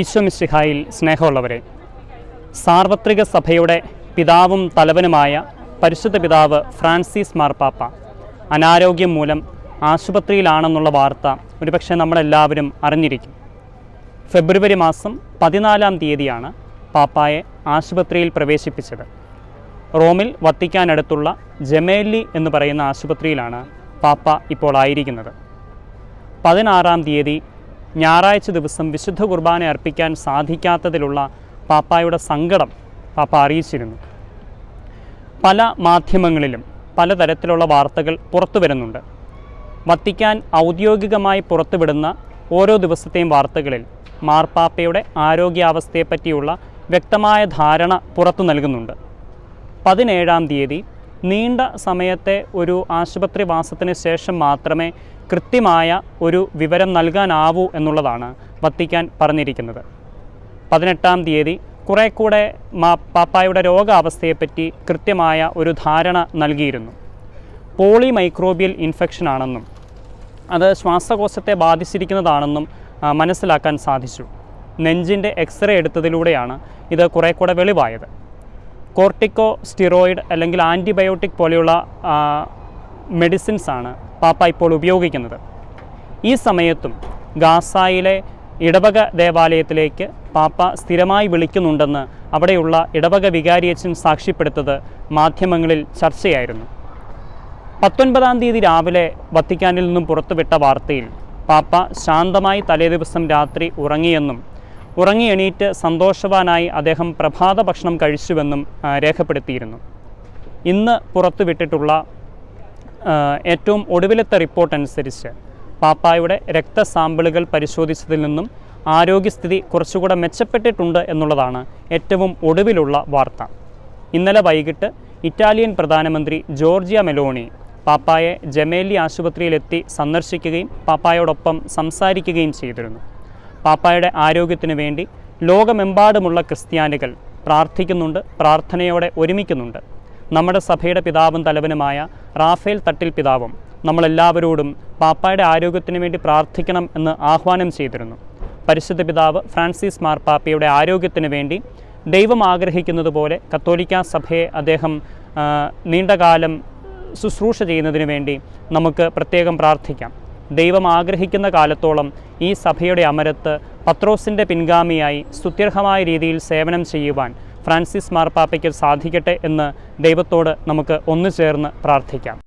ഈശ്വമിശിഹായിൽ സ്നേഹമുള്ളവരെ സാർവത്രിക സഭയുടെ പിതാവും തലവനുമായ പരിശുദ്ധ പിതാവ് ഫ്രാൻസിസ് മാർപ്പാപ്പ അനാരോഗ്യം മൂലം ആശുപത്രിയിലാണെന്നുള്ള വാർത്ത ഒരുപക്ഷെ നമ്മളെല്ലാവരും അറിഞ്ഞിരിക്കും. ഫെബ്രുവരി മാസം പതിനാലാം തീയതിയാണ് പാപ്പായെ ആശുപത്രിയിൽ പ്രവേശിപ്പിച്ചത്. റോമിൽ വത്തിക്കാനടുത്തുള്ള ജമേല്ലി എന്ന് പറയുന്ന ആശുപത്രിയിലാണ് പാപ്പ ഇപ്പോൾ ആയിരിക്കുന്നത്. പതിനാറാം തീയതി ഞായറാഴ്ച ദിവസം വിശുദ്ധ കുർബാന അർപ്പിക്കാൻ സാധിക്കാത്തതിലുള്ള പാപ്പായുടെ സങ്കടം പാപ്പ അറിയിച്ചിരുന്നു. പല മാധ്യമങ്ങളിലും പലതരത്തിലുള്ള വാർത്തകൾ പുറത്തു വരുന്നുണ്ട്. വത്തിക്കാൻ ഔദ്യോഗികമായി പുറത്തുവിടുന്ന ഓരോ ദിവസത്തെയും വാർത്തകളിൽ മാർപ്പാപ്പയുടെ ആരോഗ്യാവസ്ഥയെപ്പറ്റിയുള്ള വ്യക്തമായ ധാരണ പുറത്തു നൽകുന്നുണ്ട്. പതിനേഴാം തീയതി നീണ്ട സമയത്തെ ഒരു ആശുപത്രി വാസത്തിന് ശേഷം മാത്രമേ കൃത്യമായ ഒരു വിവരം നൽകാനാവൂ എന്നുള്ളതാണ് വത്തിക്കാൻ പറഞ്ഞിരിക്കുന്നത്. പതിനെട്ടാം തീയതി കുറേ കൂടെ മാ പാപ്പായുടെ രോഗാവസ്ഥയെപ്പറ്റി കൃത്യമായ ഒരു ധാരണ നൽകിയിരുന്നു. പോളി മൈക്രോബിയൽ ഇൻഫെക്ഷൻ ആണെന്നും അത് ശ്വാസകോശത്തെ ബാധിച്ചിരിക്കുന്നതാണെന്നും മനസ്സിലാക്കാൻ സാധിച്ചു. നെഞ്ചിന്റെ എക്സ്റേ എടുത്തതിലൂടെയാണ് ഇത് കുറേ കൂടെ വെളിവായത്. കോർട്ടിക്കോ സ്റ്റിറോയിഡ് അല്ലെങ്കിൽ ആന്റിബയോട്ടിക് പോലെയുള്ള മെഡിസിൻസ് ആണ് പാപ്പ ഇപ്പോൾ ഉപയോഗിക്കുന്നത്. ഈ സമയത്തും ഗാസായിലെ ഇടവക ദേവാലയത്തിലേക്ക് പാപ്പ സ്ഥിരമായി വിളിക്കുന്നുണ്ടെന്ന് അവിടെയുള്ള ഇടവക വികാരിയച്ചൻ സാക്ഷ്യപ്പെടുത്തത് മാധ്യമങ്ങളിൽ ചർച്ചയായിരുന്നു. പത്തൊൻപതാം തീയതി രാവിലെ വത്തിക്കാനിൽ നിന്നും പുറത്തുവിട്ട വാർത്തയിൽ പാപ്പ ശാന്തമായി തലേദിവസം രാത്രി ഉറങ്ങിയെന്നും ഉറങ്ങി എണീറ്റ് സന്തോഷവാനായി അദ്ദേഹം പ്രഭാത ഭക്ഷണം കഴിച്ചുവെന്നും രേഖപ്പെടുത്തിയിരുന്നു. ഇന്ന് പുറത്തുവിട്ടിട്ടുള്ള ഏറ്റവും ഒടുവിലത്തെ റിപ്പോർട്ട് അനുസരിച്ച് പാപ്പായുടെ രക്തസാമ്പിളുകൾ പരിശോധിച്ചതിൽ നിന്നും ആരോഗ്യസ്ഥിതി കുറച്ചുകൂടെ മെച്ചപ്പെട്ടിട്ടുണ്ട് എന്നുള്ളതാണ് ഏറ്റവും ഒടുവിലുള്ള വാർത്ത. ഇന്നലെ വൈകിട്ട് ഇറ്റാലിയൻ പ്രധാനമന്ത്രി ജോർജിയ മെലോണി പാപ്പായെ ജമേലി ആശുപത്രിയിലെത്തി സന്ദർശിക്കുകയും പാപ്പായോടൊപ്പം സംസാരിക്കുകയും ചെയ്തിരുന്നു. പാപ്പായുടെ ആരോഗ്യത്തിന് വേണ്ടി ലോകമെമ്പാടുമുള്ള ക്രിസ്ത്യാനികൾ പ്രാർത്ഥിക്കുന്നുണ്ട് പ്രാർത്ഥനയോടെ ഒരുമിക്കുന്നുണ്ട്. നമ്മുടെ സഭയുടെ പിതാവും തലവനുമായ റാഫേൽ തട്ടിൽ പിതാവും നമ്മളെല്ലാവരോടും പാപ്പായുടെ ആരോഗ്യത്തിന് വേണ്ടി പ്രാർത്ഥിക്കണം എന്ന് ആഹ്വാനം ചെയ്തിരുന്നു. പരിശുദ്ധ പിതാവ് ഫ്രാൻസിസ് മാർപ്പാപ്പയുടെ ആരോഗ്യത്തിന് വേണ്ടി ദൈവം ആഗ്രഹിക്കുന്നത് പോലെ കത്തോലിക്ക സഭയെ അദ്ദേഹം നീണ്ടകാലം ശുശ്രൂഷ ചെയ്യുന്നതിന് വേണ്ടി നമുക്ക് പ്രത്യേകം പ്രാർത്ഥിക്കാം. ദൈവം ആഗ്രഹിക്കുന്ന കാലത്തോളം ഈ സഭയുടെ അമരത്ത് പത്രോസിന്റെ പിൻഗാമിയായി സ്തുത്യർഹമായ രീതിയിൽ സേവനം ചെയ്യുവാൻ ഫ്രാൻസിസ് മാർപ്പാപ്പയ്ക്ക് സാധിക്കട്ടെ എന്ന് ദൈവത്തോട് നമുക്ക് ഒന്നു ചേർന്ന് പ്രാർത്ഥിക്കാം.